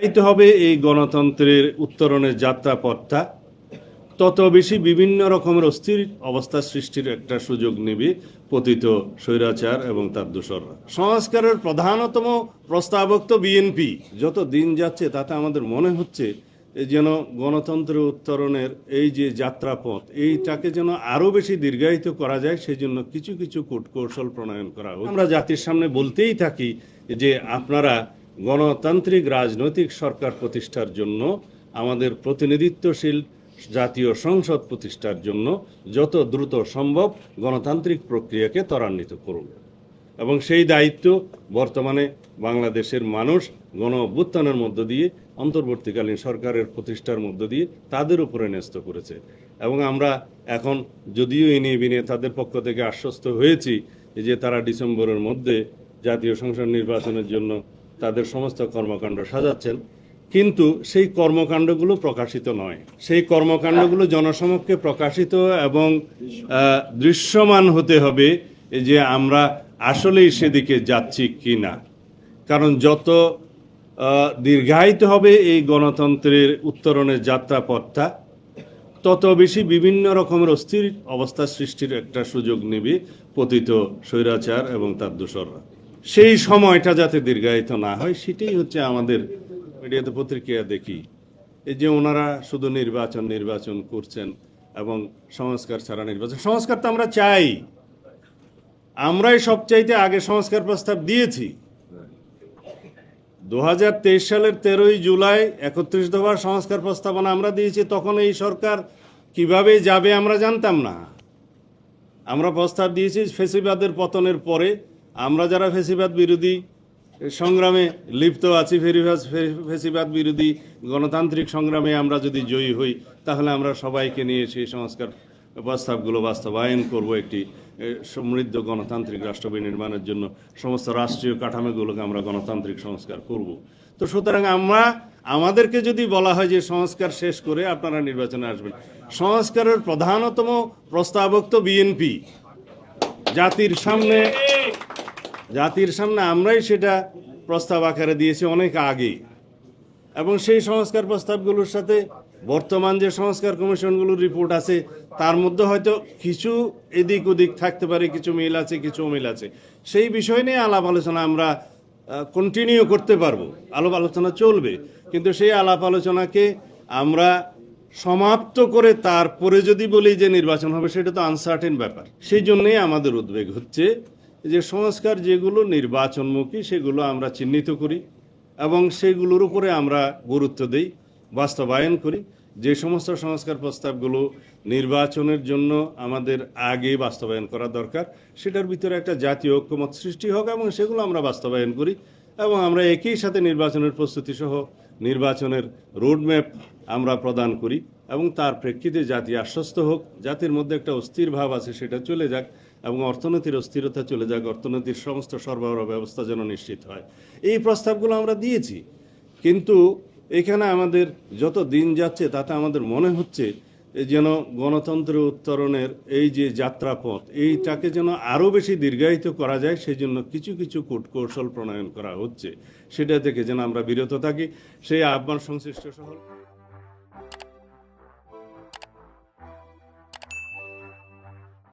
চাইতে হবে এই গণতন্ত্রের উত্তরণের যাত্রাপথটা। তত বেশি বিভিন্ন রকমের অস্থির অবস্থা সৃষ্টির একটা সুযোগ নেবে পতিত স্বৈরাচার এবং তার দোসররা। সংস্কারের প্রধানতম প্রস্তাবক তো বিএনপি যত দিন যাচ্ছে, তাতে আমাদের মনে হচ্ছে যেন গণতন্ত্রের উত্তরণের এই যে যাত্রাপথ, এইটাকে যেন আরও বেশি দীর্ঘায়িত করা যায় সেই জন্য কিছু কিছু কূটকৌশল প্রণয়ন করা আমরা জাতির সামনে বলতেই থাকি যে আপনারা গণতান্ত্রিক রাজনৈতিক সরকার প্রতিষ্ঠার জন্য, আমাদের প্রতিনিধিত্বশীল জাতীয় সংসদ প্রতিষ্ঠার জন্য যত দ্রুত সম্ভব গণতান্ত্রিক প্রক্রিয়াকে ত্বরান্বিত করুন। এবং সেই দায়িত্ব বর্তমানে বাংলাদেশের মানুষ গণ অভ্যুত্থানের মধ্য দিয়ে, অন্তর্বর্তীকালীন সরকারের প্রতিষ্ঠার মধ্য দিয়ে তাদের উপরে ন্যস্ত করেছে। এবং আমরা এখন যদিও এনে বিনে তাদের পক্ষ থেকে আশ্বস্ত হয়েছি যে তারা ডিসেম্বরের মধ্যে জাতীয় সংসদ নির্বাচনের জন্য তাদের সমস্ত কর্মকাণ্ড সাজাচ্ছেন। কিন্তু সেই কর্মকাণ্ডগুলো প্রকাশিত নয়। সেই কর্মকাণ্ডগুলো জনসমক্ষে প্রকাশিত এবং দৃশ্যমান হতে হবে যে আমরা আসলেই সেদিকে যাচ্ছি কি না কারণ যত দীর্ঘায়িত হবে এই গণতন্ত্রের উত্তরণের যাত্রাপথটা, তত বেশি বিভিন্ন রকমের অস্থির অবস্থা সৃষ্টির একটা সুযোগ নেবে পতিত স্বৈরাচার এবং তার দোসররা। সেই সময়টা যাতে দীর্ঘায়িত না হয়, সেটাই হচ্ছে আমাদের মিডিয়াতে পত্রিকা দেখি। এই যে ওনারা শুধু নির্বাচন নির্বাচন করছেন এবং সংস্কার ছাড়া নির্বাচন, সংস্কার তো আমরা চাই। আমরাই সবচাইতে আগে সংস্কার প্রস্তাব দিয়েছি। দুহাজার তেইশ সালের তেরোই জুলাই একত্রিশ দফার সংস্কার প্রস্তাবনা আমরা দিয়েছি, তখন এই সরকার কীভাবে যাবে আমরা জানতাম না। আমরা প্রস্তাব দিয়েছি ফেসিবাদের পতনের পরে আমরা যারা ফেসিবাদ বিরোধী, সংগ্রামে লিপ্ত আছি ফেরিবাস ফে- ফেসিবাদ বিরোধী গণতান্ত্রিক সংগ্রামে আমরা যদি জয়ী হই, তাহলে আমরা সবাইকে নিয়ে সেই সংস্কার প্রস্তাবগুলো বাস্তবায়ন করব একটি সমৃদ্ধ গণতান্ত্রিক রাষ্ট্র নির্মাণের জন্য। সমস্ত রাষ্ট্রীয় কাঠামোগুলোকে আমরা গণতান্ত্রিক সংস্কার করব। তো সুতরাং আমরা, আমাদেরকে যদি বলা হয় যে সংস্কার শেষ করে আপনারা নির্বাচনে আসবেন। সংস্কারের প্রধানতম প্রস্তাবক তো বিএনপি। জাতির সামনে জাতির সামনে আমরাই সেটা প্রস্তাব আকারে দিয়েছি অনেক আগে এবং সেই সংস্কার প্রস্তাবগুলোর সাথে বর্তমান যে সংস্কার কমিশনগুলোর রিপোর্ট আছে, তার মধ্যে হয়তো কিছু এদিক ওদিক থাকতে পারে, কিছু মিল আছে, কিছু অমিল আছে। সেই বিষয় নিয়ে আলাপ আলোচনা আমরা কন্টিনিউ করতে পারব। আলাপ আলোচনা চলবে। কিন্তু সেই আলাপ আলোচনাকে আমরা সমাপ্ত করে তারপরে যদি বলি যে নির্বাচন হবে, সেটা তো আনসার্টেন ব্যাপার। সেই জন্যেই আমাদের উদ্বেগ হচ্ছে যে সংস্কার যেগুলো নির্বাচনমুখী, সেগুলো আমরা চিহ্নিত করি এবং সেগুলোর উপরে আমরা গুরুত্ব দেই, বাস্তবায়ন করি। যে সমস্ত সংস্কার প্রস্তাবগুলো নির্বাচনের জন্য আমাদের আগে বাস্তবায়ন করা দরকার, সেটার ভিতরে একটা জাতীয় ঐক্যমত সৃষ্টি হোক এবং সেগুলো আমরা বাস্তবায়ন করি এবং আমরা একই সাথে নির্বাচনের প্রস্তুতি সহ নির্বাচনের রোডম্যাপ আমরা প্রদান করি এবং তার প্রেক্ষিতে জাতি আশ্বস্ত হোক, জাতির মধ্যে একটা অস্থির ভাব আছে, সেটা চলে যাক। এবং অর্থনীতির অস্থিরতা চলে যাক, অর্থনীতির সমস্ত সরবরাহ ব্যবস্থা যেন নিশ্চিত হয়। এই প্রস্তাবগুলো আমরা দিয়েছি। কিন্তু এখানে আমাদের যত দিন যাচ্ছে, তাতে আমাদের মনে হচ্ছে যেন গণতন্ত্রের উত্তরণের এই যে যাত্রাপথ, এইটাকে যেন আরও বেশি দীর্ঘায়িত করা যায় সেই জন্য কিছু কিছু কূটকৌশল প্রণয়ন করা হচ্ছে। সেটা থেকে যেন আমরা বিরত থাকি। সেই আহ্বান সংশ্লিষ্ট সহ